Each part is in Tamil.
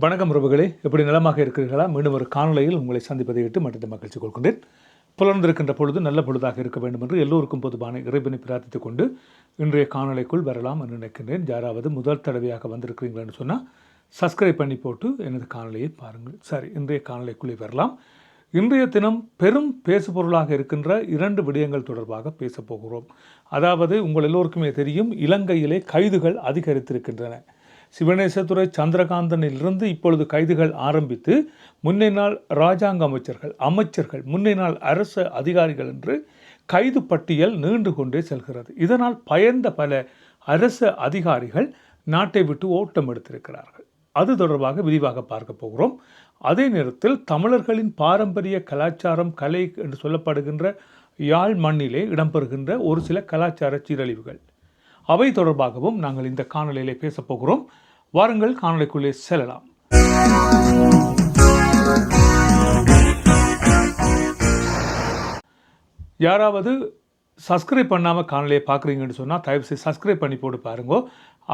வணக்கம் உறவுகளே. எப்படி நலமாக இருக்கிறீர்களா? மீண்டும் ஒரு காணொலியில் உங்களை சந்திப்பதை விட்டு மட்டும் மகிழ்ச்சி கொள்கின்றேன். புலர்ந்திருக்கின்ற பொழுது நல்ல பொழுதாக இருக்க வேண்டும் என்று எல்லோருக்கும் பொதுவான இறைவனை பிரார்த்தித்துக் கொண்டு இன்றைய காணொலிக்குள் வரலாம் என்று நினைக்கின்றேன். யாராவது முதல் தடவையாக வந்திருக்கிறீங்களான்னு சொன்னால் சப்ஸ்கிரைப் பண்ணி போட்டு எனது காணொலியை பாருங்கள். சரி இன்றைய காணொலிக்குள்ளே வரலாம். இன்றைய தினம் பெரும் பேசுபொருளாக இருக்கின்ற இரண்டு விடயங்கள் தொடர்பாக பேசப் போகிறோம். அதாவது உங்கள் எல்லோருக்குமே தெரியும் இலங்கையிலே கைதுகள் அதிகரித்திருக்கின்றன. சிவனேசதுரை சந்திரகாந்தனிலிருந்து இப்பொழுது கைதுகள் ஆரம்பித்து முன்னே நாள் இராஜாங்க அமைச்சர்கள் அமைச்சர்கள் முன்னே நாள் அரசு அதிகாரிகள் என்று கைது பட்டியல் நீண்டு கொண்டே செல்கிறது. இதனால் பயந்த பல அரசு அதிகாரிகள் நாட்டை விட்டு ஓட்டம் எடுத்திருக்கிறார்கள். அது தொடர்பாக விரிவாக பார்க்க போகிறோம். அதே நேரத்தில் தமிழர்களின் பாரம்பரிய கலாச்சாரம் கலை என்று சொல்லப்படுகின்ற யாழ் மண்ணிலே இடம்பெறுகின்ற ஒரு சில கலாச்சார சீரழிவுகள். அவை தொடர்பாகவும் நாங்கள் இந்த காணொலியிலே பேசப்போகிறோம் வாருங்கள் காணொலிக்குள்ளே செல்லலாம். யாராவது சப்ஸ்கிரைப் பண்ணாமல் காணொலியை பார்க்குறீங்கன்னு சொன்னால் தயவு செய்து சப்ஸ்கிரைப் பண்ணி போட்டு பாருங்கோ.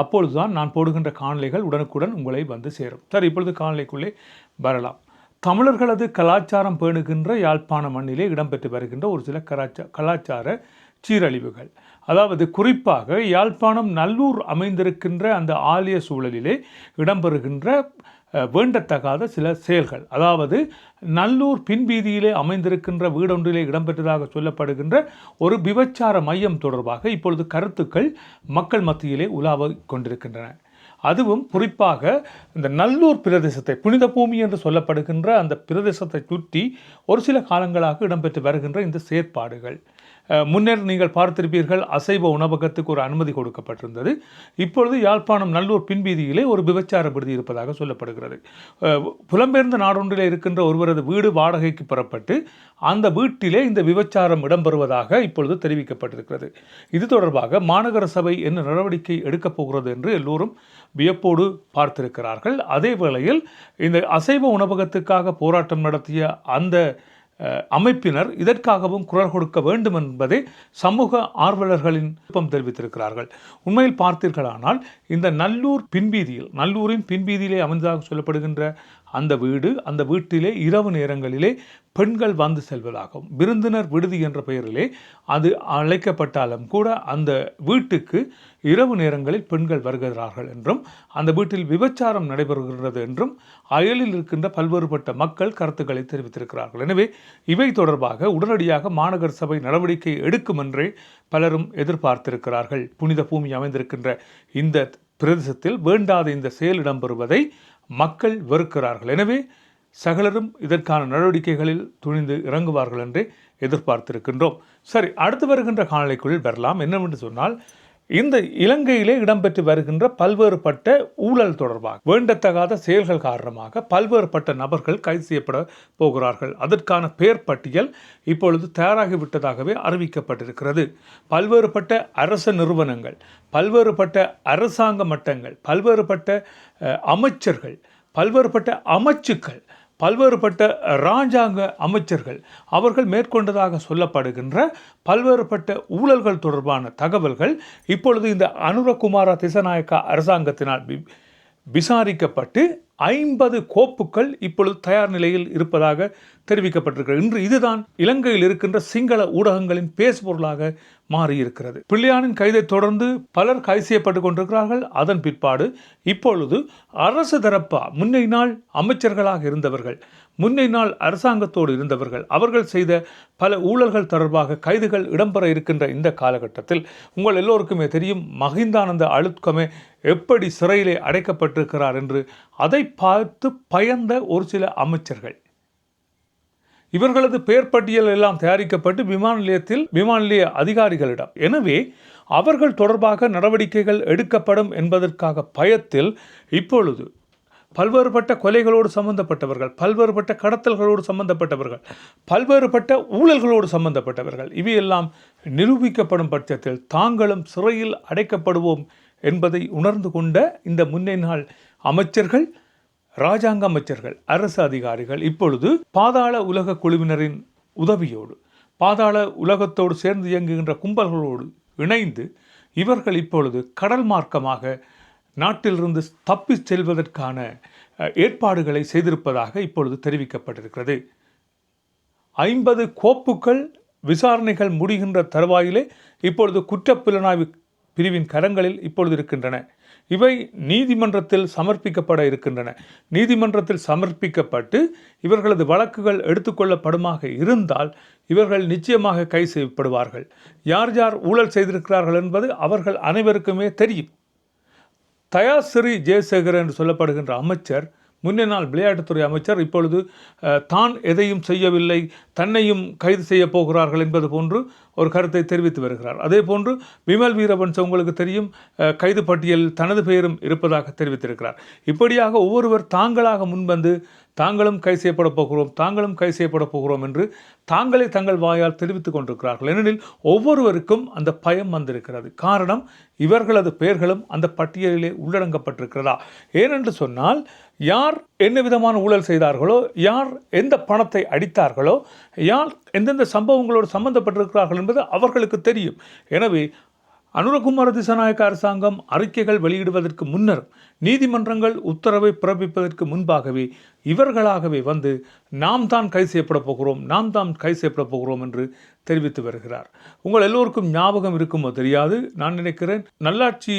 அப்பொழுது தான் நான் போடுகின்ற காணொலிகள் உடனுக்குடன் உங்களை வந்து சேரும். சரி இப்பொழுது காணொலிக்குள்ளே வரலாம். தமிழர்களது கலாச்சாரம் பேணுகின்ற யாழ்ப்பாண மண்ணிலே இடம்பெற்று வருகின்ற ஒரு சில கலாச்சா கலாச்சார சீரழிவுகள். அதாவது குறிப்பாக யாழ்ப்பாணம் நல்லூர் அமைந்திருக்கின்ற அந்த ஆலய சூழலிலே இடம்பெறுகின்ற வேண்டத்தகாத சில செயல்கள். அதாவது நல்லூர் பின்வீதியிலே அமைந்திருக்கின்ற வீடொன்றிலே இடம்பெற்றதாக சொல்லப்படுகின்ற ஒரு விபச்சார மையம் தொடர்பாக இப்பொழுது கருத்துக்கள் மக்கள் மத்தியிலே உலாவிக் கொண்டிருக்கின்றன. அதுவும் குறிப்பாக இந்த நல்லூர் பிரதேசத்தை புனித பூமி என்று சொல்லப்படுகின்ற அந்த பிரதேசத்தை சுற்றி ஒரு சில காலங்களாக இடம்பெற்று வருகின்ற இந்த செயற்பாடுகள். முன்னர் நீங்கள் பார்த்திருப்பீர்கள் அசைவ உணவகத்துக்கு ஒரு அனுமதி கொடுக்கப்பட்டிருந்தது. இப்பொழுது யாழ்ப்பாணம் நல்லூர் பின்வீதியிலே ஒரு விபச்சார விடுதி இருப்பதாக சொல்லப்படுகிறது. புலம்பெயர்ந்த நாடொன்றிலே இருக்கின்ற ஒருவரது வீடு வாடகைக்கு பெறப்பட்டு அந்த வீட்டிலே இந்த விபச்சாரம் இடம்பெறுவதாக இப்பொழுது தெரிவிக்கப்பட்டிருக்கிறது. இது தொடர்பாக மாநகர சபை என்ன நடவடிக்கை எடுக்கப் போகிறது என்று எல்லோரும் வியப்போடு பார்த்திருக்கிறார்கள். அதே வேளையில் இந்த அசைவ உணவகத்துக்காக போராட்டம் நடத்திய அந்த அமைப்பினர் இதற்காகவும் குரல் கொடுக்க வேண்டும் என்பதை சமூக ஆர்வலர்களின் விருப்பம் தெரிவித்திருக்கிறார்கள். உண்மையில் பார்த்தீர்களானால் இந்த நல்லூர் பின்வீதியில் நல்லூரின் பின்வீதியிலே அமைந்ததாக சொல்லப்படுகின்ற அந்த வீடு அந்த வீட்டிலே இரவு நேரங்களிலே பெண்கள் வந்து செல்வதாகவும் விருந்தினர் விடுதி என்ற பெயரிலே அது அழைக்கப்பட்டாலும் கூட அந்த வீட்டுக்கு இரவு நேரங்களில் பெண்கள் வருகிறார்கள் என்றும் அந்த வீட்டில் விபச்சாரம் நடைபெறுகிறது என்றும் அயலில் இருக்கின்ற பல்வேறுபட்ட மக்கள் கருத்துக்களை தெரிவித்திருக்கிறார்கள். எனவே இவை தொடர்பாக உடனடியாக மாநகர சபை நடவடிக்கை எடுக்கும் என்றே பலரும் எதிர்பார்த்திருக்கிறார்கள். புனித பூமி அமைந்திருக்கின்ற இந்த பிரதேசத்தில் வேண்டாத இந்த செயல் இடம்பெறுவதை மக்கள் வெறுக்கிறார்கள். எனவே சகலரும் இதற்கான நடவடிக்கைகளில் துணிந்து இறங்குவார்கள் என்று எதிர்பார்த்திருக்கின்றோம். சரி அடுத்து வருகின்ற காணொலிக்குள் வரலாம். என்னவென்று சொன்னால் இந்த இலங்கையிலே இடம்பெற்று வருகின்ற பல்வேறுபட்ட ஊழல் தொடர்பாக வேண்டத்தகாத செயல்கள் காரணமாக பல்வேறுபட்ட நபர்கள் கைது செய்யப்பட போகிறார்கள். அதற்கான பெயர் பட்டியல் இப்பொழுது தயாராகிவிட்டதாகவே அறிவிக்கப்பட்டிருக்கிறது. பல்வேறுபட்ட அரச நிறுவனங்கள் பல்வேறுபட்ட அரசாங்க மட்டங்கள் பல்வேறுபட்ட அமைச்சர்கள் பல்வேறுபட்ட அமைச்சுக்கள் பல்வேறுபட்ட இராஜாங்க அமைச்சர்கள் அவர்கள் மேற்கொண்டதாக சொல்லப்படுகின்ற பல்வேறுபட்ட ஊழல்கள் தொடர்பான தகவல்கள் இப்பொழுது இந்த அனுரகுமார திசநாயக்கா அரசாங்கத்தினால் விசாரிக்கப்பட்டு ஐம்பது கோப்புகள் இப்பொழுது தயார் நிலையில் இருப்பதாக தெரிவிக்கப்பட்டிருக்கிறது. இன்று இதுதான் இலங்கையில் இருக்கின்ற சிங்கள ஊடகங்களின் பேசுபொருளாக மாறியிருக்கிறது. பிள்ளையானின் கைதை தொடர்ந்து பலர் கைது செய்யப்பட்டு கொண்டிருக்கிறார்கள். அதன் பிற்பாடு இப்பொழுது அரசு தரப்பா முன்னை நாள் அமைச்சர்களாக இருந்தவர்கள். முன்னை நாள் அரசாங்கத்தோடு இருந்தவர்கள் அவர்கள் செய்த பல ஊழல்கள் தொடர்பாக கைதுகள் இடம்பெற இருக்கின்ற இந்த காலகட்டத்தில் உங்கள் எல்லோருக்குமே தெரியும் மகிந்தானந்த அழுத்கமே எப்படி சிறையிலே அடைக்கப்பட்டிருக்கிறார் என்று அதை பார்த்து பயந்த ஒரு சில அமைச்சர்கள். இவர்களது பெயர் பட்டியல் எல்லாம் தயாரிக்கப்பட்டு விமான நிலையத்தில் விமான நிலைய அதிகாரிகளிடம். எனவே அவர்கள் தொடர்பாக நடவடிக்கைகள் எடுக்கப்படும் என்பதற்காக பயத்தில் இப்பொழுது பல்வேறுபட்ட கொலைகளோடு சம்பந்தப்பட்டவர்கள் பல்வேறுபட்ட கடத்தல்களோடு சம்பந்தப்பட்டவர்கள் பல்வேறுபட்ட ஊழல்களோடு சம்பந்தப்பட்டவர்கள் இவையெல்லாம் நிரூபிக்கப்படும் பட்சத்தில் தாங்களும் சிறையில் அடைக்கப்படுவோம் என்பதை உணர்ந்து கொண்ட இந்த முன்னே நாள் அமைச்சர்கள் இராஜாங்க அமைச்சர்கள் அரசு அதிகாரிகள் இப்பொழுது பாதாள உலக குழுவினரின் உதவியோடு பாதாள உலகத்தோடு சேர்ந்து இயங்குகின்ற கும்பல்களோடு இணைந்து இவர்கள் இப்பொழுது கடல் மார்க்கமாக நாட்டிலிருந்து தப்பிச் செல்வதற்கான ஏற்பாடுகளை செய்திருப்பதாக இப்பொழுது தெரிவிக்கப்பட்டிருக்கிறது. ஐம்பது கோப்புகள் விசாரணைகள் முடிகின்ற தருவாயிலே இப்பொழுது குற்றப்புலனாய்வு பிரிவின் கரங்களில் இப்பொழுது இருக்கின்றன. இவை நீதிமன்றத்தில் சமர்ப்பிக்கப்பட இருக்கின்றன. நீதிமன்றத்தில் சமர்ப்பிக்கப்பட்டு இவர்களது வழக்குகள் எடுத்துக்கொள்ளப்படுமாக இருந்தால் இவர்கள் நிச்சயமாக கை செய்யப்படுவார்கள். யார் யார் ஊழல் செய்திருக்கிறார்கள் என்பது அவர்கள் அனைவருக்குமே தெரியும். தயாசிறி ஜெயசேகர் என்று சொல்லப்படுகின்ற அமைச்சர் முன்னே நாள் விளையாட்டுத்துறை அமைச்சர் இப்பொழுது தான் எதையும் செய்யவில்லை தன்னையும் கைது செய்ய போகிறார்கள் என்பது போன்று ஒரு கருத்தை தெரிவித்து வருகிறார். அதே போன்று விமல் வீரவன்ச உங்களுக்கு தெரியும் கைது பட்டியலில் தனது பெயரும் இருப்பதாக தெரிவித்திருக்கிறார். இப்படியாக ஒவ்வொருவர் தாங்களாக முன்வந்து தாங்களும் கை செய்யப்பட போகிறோம் தாங்களும் கை செய்யப்பட போகிறோம் என்று தாங்களே தங்கள் வாயால் தெரிவித்துக் கொண்டிருக்கிறார்கள். ஏனெனில் ஒவ்வொருவருக்கும் அந்த பயம் வந்திருக்கிறது. காரணம் இவர்களது பெயர்களும் அந்த பட்டியலிலே உள்ளடங்கப்பட்டிருக்கிறதா? ஏனென்று சொன்னால் யார் என்ன விதமான ஊழல் செய்தார்களோ யார் எந்த பணத்தை அடித்தார்களோ யார் எந்தெந்த சம்பவங்களோடு சம்பந்தப்பட்டிருக்கிறார்கள் என்பது அவர்களுக்கு தெரியும். எனவே அனுரகுமார திசாநாயக்க அரசாங்கம் அறிக்கைகள் வெளியிடுவதற்கு முன்னர் நீதிமன்றங்கள் உத்தரவை பிறப்பிப்பதற்கு முன்பாகவே இவர்களாகவே வந்து நாம் தான் கை செய்யப்பட போகிறோம் நாம் தான் கை செய்யப்பட போகிறோம் என்று தெரிவித்து வருகிறார். உங்கள் எல்லோருக்கும் ஞாபகம் இருக்குமோ தெரியாது. நான் நினைக்கிறேன் நல்லாட்சி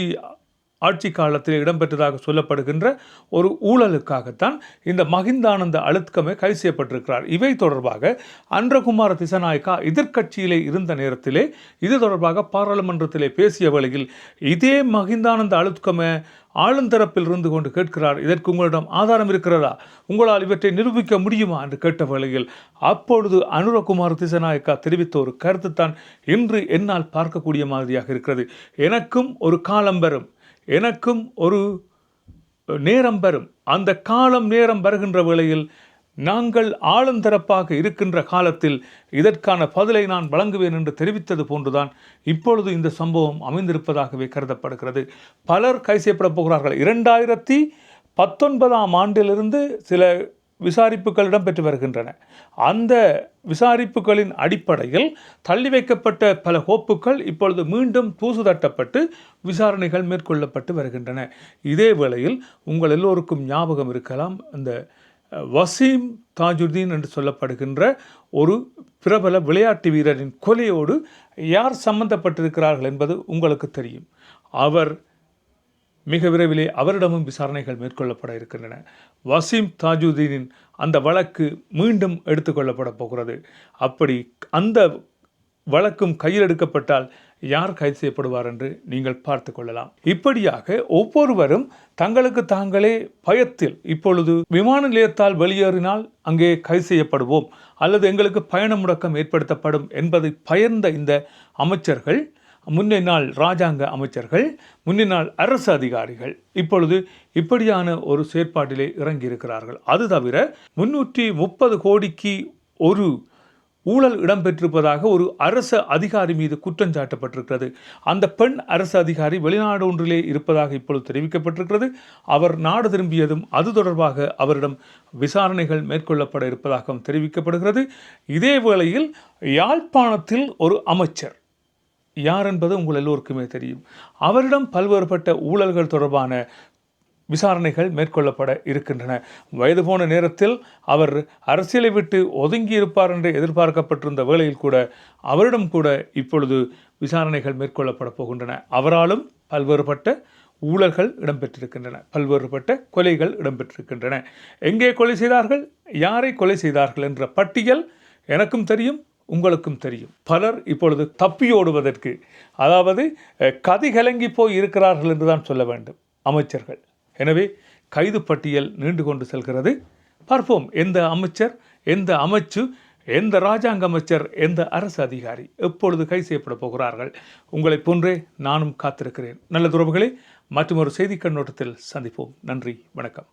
ஆட்சி காலத்தில் இடம்பெற்றதாக சொல்லப்படுகின்ற ஒரு ஊழலுக்காகத்தான் இந்த மகிந்தானந்த அழுத்கமே கைது செய்யப்பட்டிருக்கிறார். இவை தொடர்பாக அன்றகுமார திசநாயக்கா எதிர்க்கட்சியிலே இருந்த நேரத்திலே இது தொடர்பாக பாராளுமன்றத்திலே பேசிய வேளையில் இதே மகிந்தானந்த அழுத்கமே ஆளுந்தரப்பில் இருந்து கொண்டு கேட்கிறார். இதற்கு உங்களிடம் ஆதாரம் இருக்கிறதா? உங்களால் இவற்றை நிரூபிக்க முடியுமா? என்று கேட்ட வேளையில் அப்பொழுது அனுரகுமார் திசநாயக்கா தெரிவித்த ஒரு கருத்து தான் இன்று என்னால் பார்க்கக்கூடிய மாதிரியாக இருக்கிறது. எனக்கும் ஒரு காலம் வரும். எனக்கும் ஒரு நேரம் வரும் அந்த காலம் நேரம் வருகின்ற வேளையில் நாங்கள் ஆளுந்தரப்பாக இருக்கின்ற காலத்தில் இதற்கான பதிலை நான் வழங்குவேன் என்று தெரிவித்தது போன்றுதான் இப்பொழுது இந்த சம்பவம் அமைந்திருப்பதாகவே கருதப்படுகிறது. பலர் கை செய்யப்பட போகிறார்கள். இரண்டாயிரத்தி பத்தொன்பதாம் ஆண்டிலிருந்து சில விசாரிப்புகள் இடம்பெற்று வருகின்றன. அந்த விசாரிப்புகளின் அடிப்படையில் தள்ளி வைக்கப்பட்ட பல கோப்புகள் இப்பொழுது மீண்டும் தூசு தட்டப்பட்டு விசாரணைகள் மேற்கொள்ளப்பட்டு வருகின்றன. இதே வேளையில் உங்கள் எல்லோருக்கும் ஞாபகம் இருக்கலாம் இந்த வசீம் தாஜுதீன் என்று சொல்லப்படுகின்ற ஒரு பிரபல விளையாட்டு வீரரின் கொலையோடு யார் சம்பந்தப்பட்டிருக்கிறார்கள் என்பது உங்களுக்கு தெரியும். அவர் மிக விரைவிலே அவரிடமும் விசாரணைகள் மேற்கொள்ளப்பட இருக்கின்றன. வசீம் தாஜுதீனின் அந்த வழக்கு மீண்டும் எடுத்துக்கொள்ளப்பட போகிறது. அப்படி அந்த வழக்கும் கையில் எடுக்கப்பட்டால் யார் கைது செய்யப்படுவார் என்று நீங்கள் பார்த்து கொள்ளலாம். இப்படியாக ஒவ்வொருவரும் தங்களுக்கு தாங்களே பயத்தில் இப்பொழுது விமான நிலையத்தால் வெளியேறினால் அங்கே கைது செய்யப்படுவோம். அல்லது எங்களுக்கு பயண முடக்கம் ஏற்படுத்தப்படும் என்பதை பயந்த இந்த அமைச்சர்கள் முன்னே நாள் இராஜாங்க அமைச்சர்கள் முன்னே நாள் அரசு அதிகாரிகள். இப்பொழுது இப்படியான ஒரு செயற்பாட்டிலே இறங்கியிருக்கிறார்கள். அது தவிர முன்னூற்றி முப்பது கோடிக்கு ஒரு ஊழல் இடம்பெற்றிருப்பதாக ஒரு அரசு அதிகாரி மீது குற்றம் சாட்டப்பட்டிருக்கிறது. அந்த பெண் அரசு அதிகாரி வெளிநாடு ஒன்றிலே இருப்பதாக இப்பொழுது தெரிவிக்கப்பட்டிருக்கிறது. அவர் நாடு திரும்பியதும் அது தொடர்பாக அவரிடம் விசாரணைகள் மேற்கொள்ளப்பட இருப்பதாகவும் தெரிவிக்கப்படுகிறது. இதே வேளையில் யாழ்ப்பாணத்தில் ஒரு அமைச்சர் யார் என்பது உங்கள் எல்லோருக்குமே தெரியும். அவரிடம் பல்வேறுபட்ட ஊழல்கள் தொடர்பான விசாரணைகள் மேற்கொள்ளப்பட இருக்கின்றன. வயது போன நேரத்தில் அவர் அரசியலை விட்டு ஒதுங்கி இருப்பார் என்று எதிர்பார்க்கப்பட்டிருந்த வேளையில் கூட அவரிடம் கூட இப்பொழுது விசாரணைகள் மேற்கொள்ளப்பட போகின்றன. அவராலும் பல்வேறுபட்ட ஊழல்கள் இடம்பெற்றிருக்கின்றன. பல்வேறுபட்ட கொலைகள் இடம்பெற்றிருக்கின்றன. எங்கே கொலை செய்தார்கள்? யாரை கொலை செய்தார்கள்? என்ற பட்டியல் எனக்கும் தெரியும். உங்களுக்கும் தெரியும். பலர் இப்பொழுது தப்பியோடுவதற்கு அதாவது கதை கலங்கி போய் இருக்கிறார்கள் என்றுதான் சொல்ல வேண்டும் அமைச்சர்கள். எனவே கைது பட்டியல் நீண்டு கொண்டு செல்கிறது. பார்ப்போம் எந்த அமைச்சர் எந்த அமைச்சு எந்த ராஜாங்க அமைச்சர் எந்த அரசு அதிகாரி எப்பொழுது கை செய்யப்பட போகிறார்கள் உங்களைப் போன்றே நானும் காத்திருக்கிறேன். நல்ல துறவுகளே மற்றும் ஒரு செய்தி கண்ணோட்டத்தில் சந்திப்போம். நன்றி வணக்கம்.